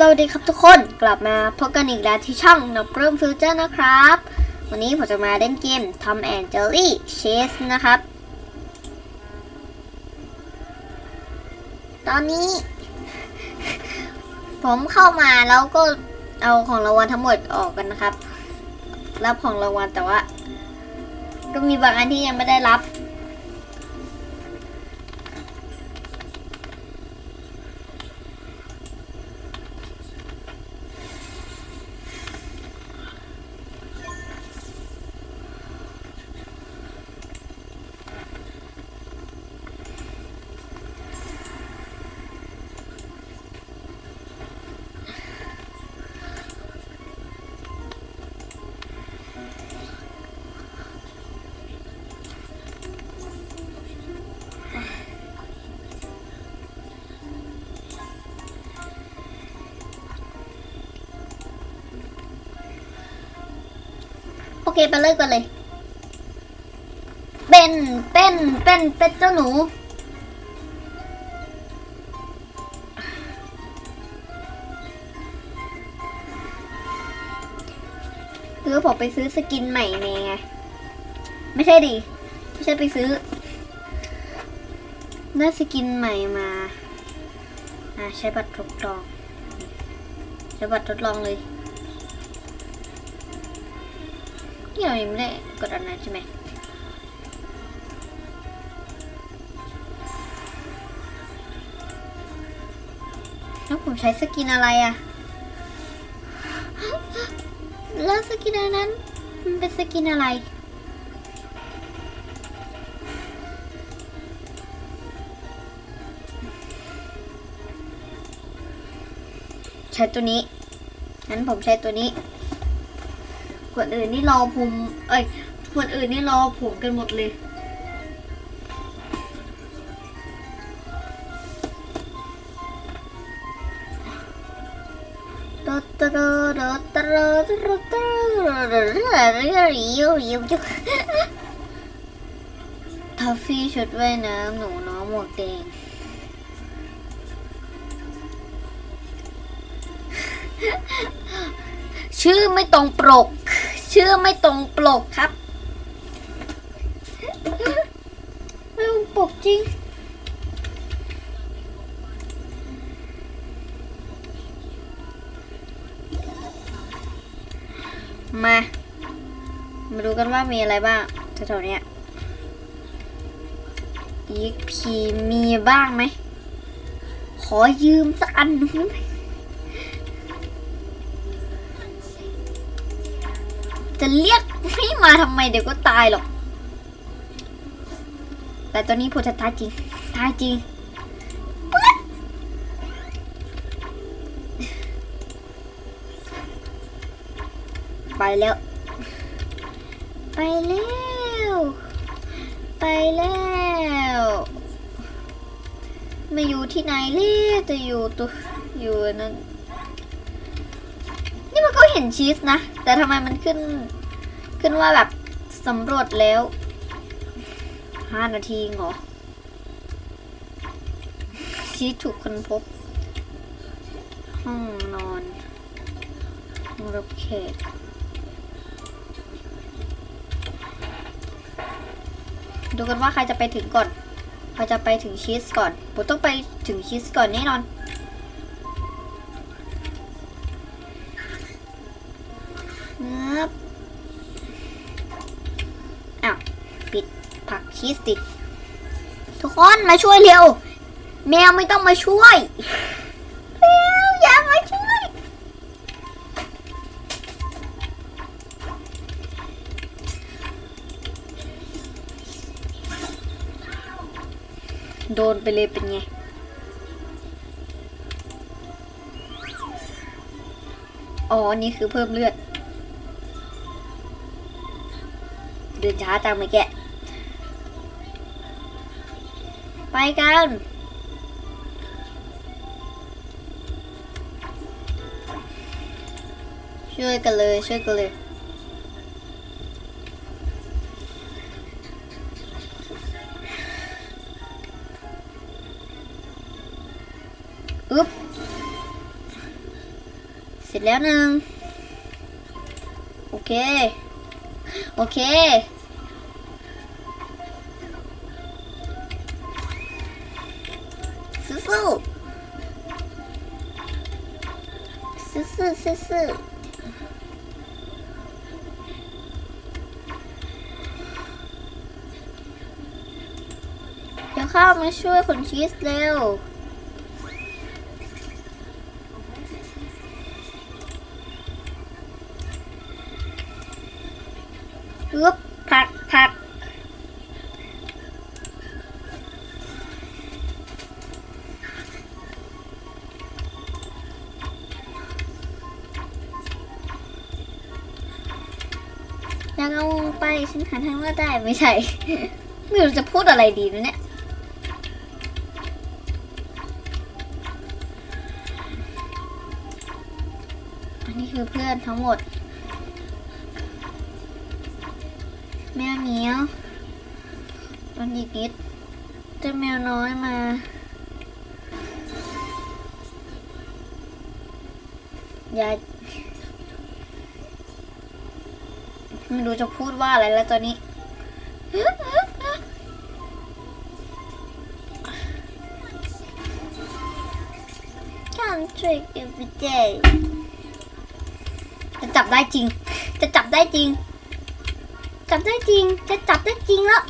สวัสดีครับทุกคนกลับมาพบกันอีกแล้วที่ช่องนกเริ่มฟิวเจอร์นะครับ วันนี้ผมจะมาเล่นเกม Tom and Jerry Chase นะครับ ตอนนี้ ผมเข้ามาแล้วก็เอาของรางวัลทั้งหมดออกกันนะครับ รับของรางวัลแต่ว่า ก็มีบางอันที่ยังไม่ได้รับ เคไปเลยกันเลย เป็นเป็นเป็นเป็นเจ้าหนู คือผมไปซื้อสกินใหม่ไงไม่ใช่ดิ ไม่ใช่ไปซื้อได้สกินใหม่มาอ่าใช้บัตรทดลอง ใช้บัตรทดลองเลยี่เรายังไม่ได้กดอันนั้นใช่ไหมแล้วผมใช้สกินอะไรอะแล้วสกินอันนั้น มันเป็นสกินอะไรใช้ตัวนี้ งั้นผมใช้ตัวนี้ คนอื่นนี่รอผม เอ้ยคนอื่นนี่รอผมกันหมดเลยทัฟฟี่ชุดว่ายน้ำหนูน้องหมวกแดงชื่อไม่ตรงปก ชื่อไม่ตรงปกครับ ไม่ตรงปกจริง มา มาดูกันว่ามีอะไรบ้างแถวๆเนี้ย EXP มีบ้างไหม ขอยืมสักอันหนึงได้ไหม จะเรียกไม่มาทำไมเดี๋ยวก็ตายหรอก แต่ตอนนี้พูดจะตายจริง ตายจริงปึ๊ดไปแล้ว ไปแล้ว ไปแล้ว มาอยู่ที่ไหนเรียจะอยู่ตัวอยู่อันนั้นนี่มัน ห็นชีสนะ แต่ทำไมมันขึ้น ขึ้นว่าแบบสำรวจแล้วห้านาทีเหรอชีสถูกคนพบ ห้องนอนห้องรับแขกดูกันว่าใครจะไปถึงก่อน ใครจะไปถึงชีสก่อน ผมต้องไปถึงชีสก่อนแน่นอน เงือบอ้าวปิดผักชีสดิทุกคนมาช่วยเร็ว แมวไม่ต้องมาช่วยแมวอย่ามาช่วย โดนไปเลยเป็นไงอ๋อ นี่คือเพิ่มเลือด เดินช้าจังเมื่อกี้ไปกันช่วยกันเลยช่วยกันเลยอึ๊บเสร็จแล้วหนึ่งโอเค โอเค สู้สู้สู้สู้สู้สู้เดี๋ยวข้ามาช่วยคนชีสเร็ว อึ๊บผักผักอยากเอาไปฉันหาทางว่าได้ไม่ใช่ ไม่รู้จะพูดอะไรดีนะเนี่ยอันนี้คือเพื่อนทั้งหมด แมวเหนียวตอนอีกนิดจะแมวน้อยมายาไม่รู้จะพูดว่าอะไรแล้วตอนนี้ Can't trick every day จะจับได้จริง จะจับได้จริง จับได้จริง จะจับได้จริงแล้ว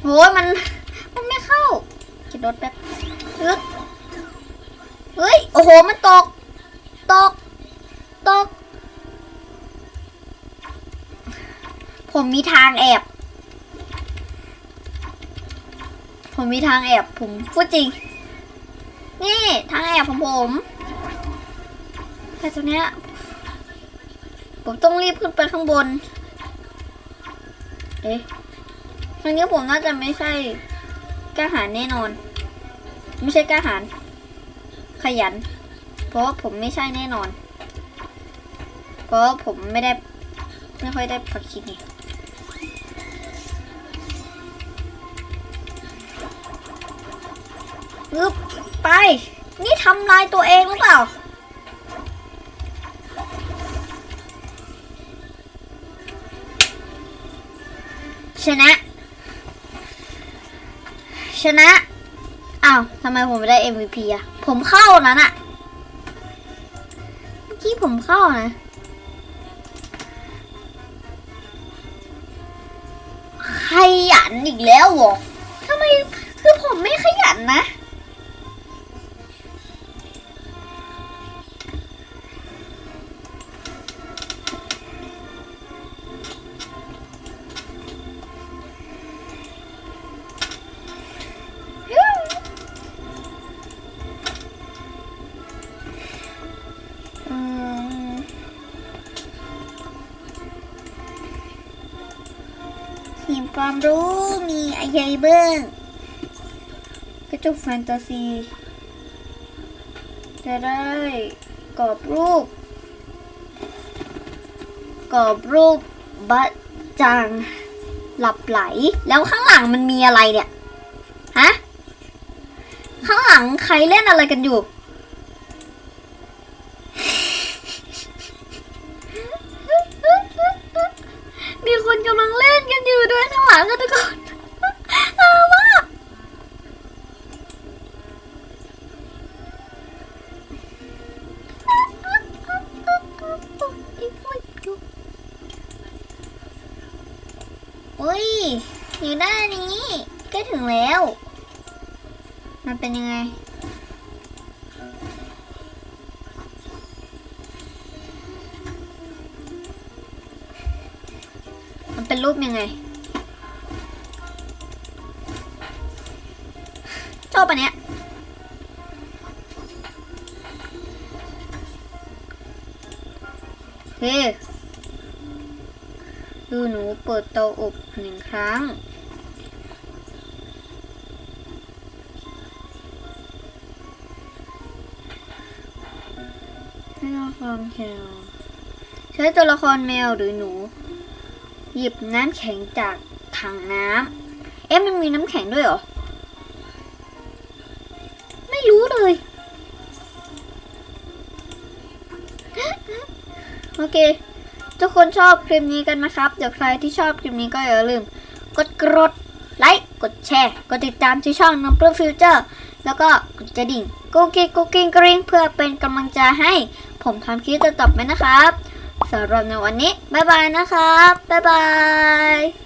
โหยมัน มันไม่เข้าคิดรถแป๊บเฮ้ย โอ้โห มันตก ตก ตก ผมมีทางแอบ ผมมีทางแอบ ผมพูดจริง นี่ ทางแอบของผมแต่ตัวเนี้ย ผมต้องรีบขึ้นไปข้างบน เอ๊ะครั้งนี้ผมน่าจะไม่ใช่กล้าหาญแน่นอน ไม่ใช่กล้าหาญขยัน เพราะาผมไม่ใช่แน่นอน เพราะาผมไม่ได้ไม่ค่อยได้ผักชีนี่อึบไป นี่ทำลายตัวเองหรือเปล่า ชนะ ชนะอ้าวทำไมผมไม่ได้ MVP อะผมเข้านั้นอะเมื่อกี้ผมเข้านะขยันอีกแล้วหรอทำไมคือผมไม่ขยันนะ ความรู้มีอะไรบ้างกระจกแฟนตาซี จะได้กรอบรูป กรอบรูปบะจังหลับไหล แล้วข้างหลังมันมีอะไรเนี่ย ฮะ ข้างหลังใครเล่นอะไรกันอยู่างหลังกันทุกคนเอามากอุ้ย อยู่ด้านนี้ใกล้ถึงแล้ว มันเป็นยังไงมันเป็นรูปยังไง ชอบอันเนี้ยโอเคดูหนูเปิดเตาอบหนึ่งครั้ง ให้ละครแมวใช้ตัวละครแมวหรือหนู หยิบน้ำแข็งจากถังน้ำเอ๊ะมันมีน้ำแข็งด้วยเหรอ เลย โอเค ทุกคนชอบคลิปนี้กันไหมครับ เดี๋ยวใครที่ชอบคลิปนี้ก็อย่าลืม กดกรดไลค์ กดแชร์ กดติดตามที่ช่องน้ำปลื้มฟิวเจอร์ แล้วก็กดกระดิ่งกุ๊กกิ๊กกุ๊กกิ๊งกริ๊งเพื่อเป็นกำลังใจให้ผมทำคลิปต่อๆไปนะครับสำหรับในวันนี้ บ๊ายบายนะครับ บ๊ายบาย